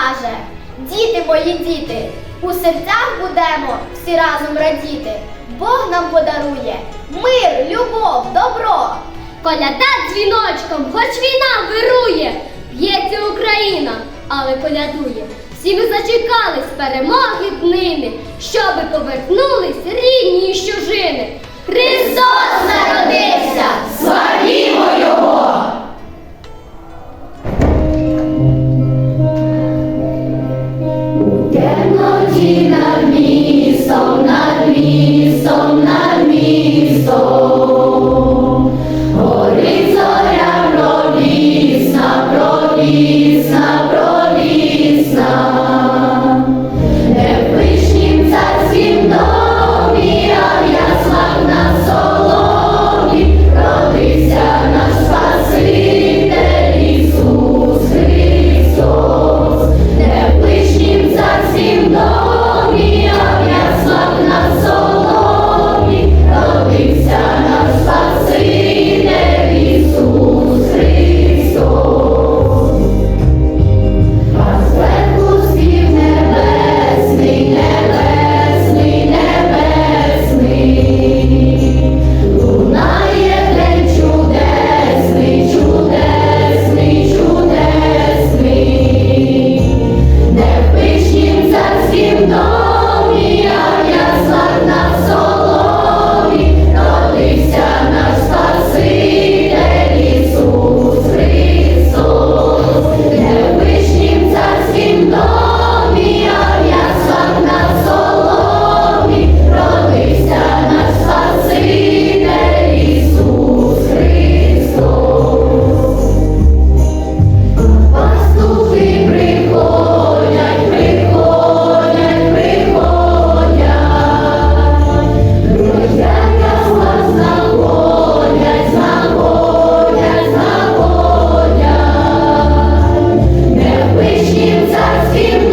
Каже, діти мої діти, у серцях будемо всі разом радіти. Бог нам подарує мир, любов, добро. Коляда дзвіночком, хоч війна вирує, б'ється Україна, але колядує. Всі ми зачекались перемоги днини, щоби повернулись рідні й чужини. Him